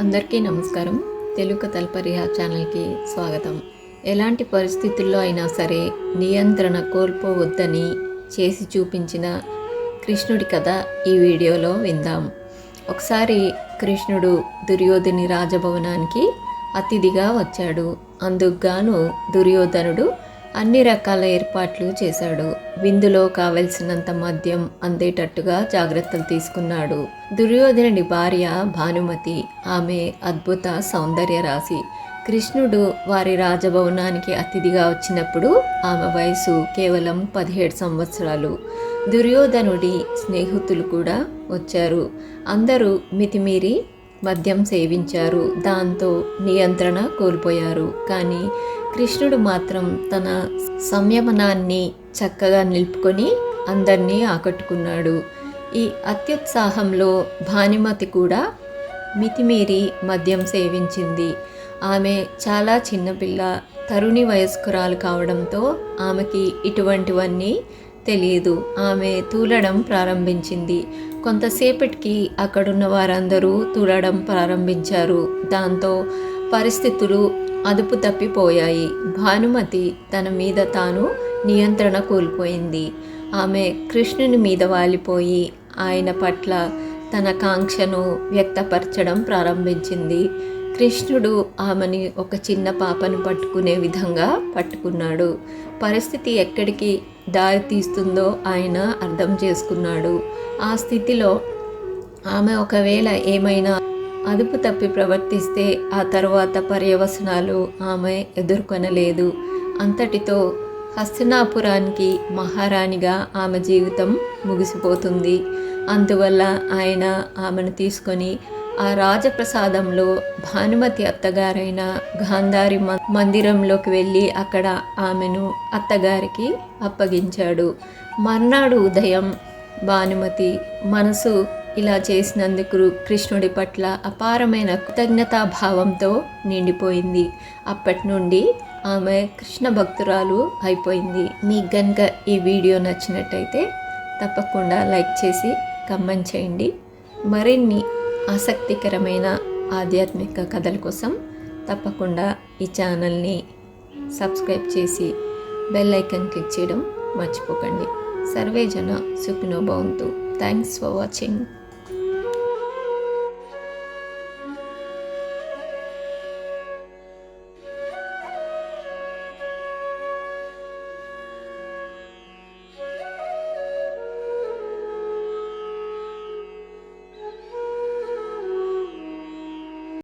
అందరికీ నమస్కారం. తెలుగు తల్పరిహ ఛానల్కి స్వాగతం. ఎలాంటి పరిస్థితుల్లో అయినా సరే నియంత్రణ కోల్పోవద్దని చేసి చూపించిన కృష్ణుడి కథ ఈ వీడియోలో విందాం. ఒకసారి కృష్ణుడు దుర్యోధని రాజభవనానికి అతిథిగా వచ్చాడు. అందుకుగాను దుర్యోధనుడు అన్ని రకాల ఏర్పాట్లు చేశాడు. విందులో కావలసినంత మద్యం అందేటట్టుగా జాగ్రత్తలు తీసుకున్నాడు. దుర్యోధనుడి భార్య భానుమతి. ఆమె అద్భుత సౌందర్య రాశి. కృష్ణుడు వారి రాజభవనానికి అతిథిగా వచ్చినప్పుడు ఆమె వయసు కేవలం పదిహేడు సంవత్సరాలు. దుర్యోధనుడి స్నేహితులు కూడా వచ్చారు. అందరూ మితిమీరి మద్యం సేవించారు. దాంతో నియంత్రణ కోల్పోయారు. కానీ కృష్ణుడు మాత్రం తన సంయమనాన్ని చక్కగా నిలుపుకొని అందరినీ ఆకట్టుకున్నాడు. ఈ అత్యుత్సాహంలో భానుమతి కూడా మితిమీరి మద్యం సేవించింది. ఆమె చాలా చిన్నపిల్ల తరుణి వయస్కురాలు కావడంతో ఆమెకి ఇటువంటివన్నీ తెలియదు. ఆమె తూలడం ప్రారంభించింది. కొంతసేపటికి అక్కడున్న వారందరూ తూలడం ప్రారంభించారు. దాంతో పరిస్థితులు అదుపు తప్పిపోయాయి. భానుమతి తన మీద తాను నియంత్రణ కోల్పోయింది. ఆమె కృష్ణుని మీద వాలిపోయి ఆయన పట్ల తన కాంక్షను వ్యక్తపరచడం ప్రారంభించింది. కృష్ణుడు ఆమెని ఒక చిన్న పాపను పట్టుకునే విధంగా పట్టుకున్నాడు. పరిస్థితి ఎక్కడికి దారి తీస్తుందో ఆయన అర్థం చేసుకున్నాడు. ఆ స్థితిలో ఆమె ఒకవేళ ఏమైనా అదుపు తప్పి ప్రవర్తిస్తే ఆ తర్వాత పర్యవసనాలు ఆమె ఎదుర్కొనలేదు. అంతటితో హస్తినాపురానికి మహారాణిగా ఆమె జీవితం ముగిసిపోతుంది. అందువల్ల ఆయన ఆమెను తీసుకొని ఆ రాజప్రసాదంలో భానుమతి అత్తగారైన గాంధారి మందిరంలోకి వెళ్ళి అక్కడ ఆమెను అత్తగారికి అప్పగించాడు. మర్నాడు ఉదయం భానుమతి మనసు ఇలా చేసినందుకు కృష్ణుడి పట్ల అపారమైన కృతజ్ఞతాభావంతో నిండిపోయింది. అప్పటి నుండి ఆమె కృష్ణ భక్తురాలు అయిపోయింది. మీకు కనుక ఈ వీడియో నచ్చినట్టయితే తప్పకుండా లైక్ చేసి కమెంట్ చేయండి. మరిన్ని ఆసక్తికరమైన ఆధ్యాత్మిక కథల కోసం తప్పకుండా ఈ ఛానల్ని సబ్స్క్రైబ్ చేసి బెల్ ఐకన్ క్లిక్ చేయడం మర్చిపోకండి. సర్వే జన సుఖినో భవంతు. Thanks for watching.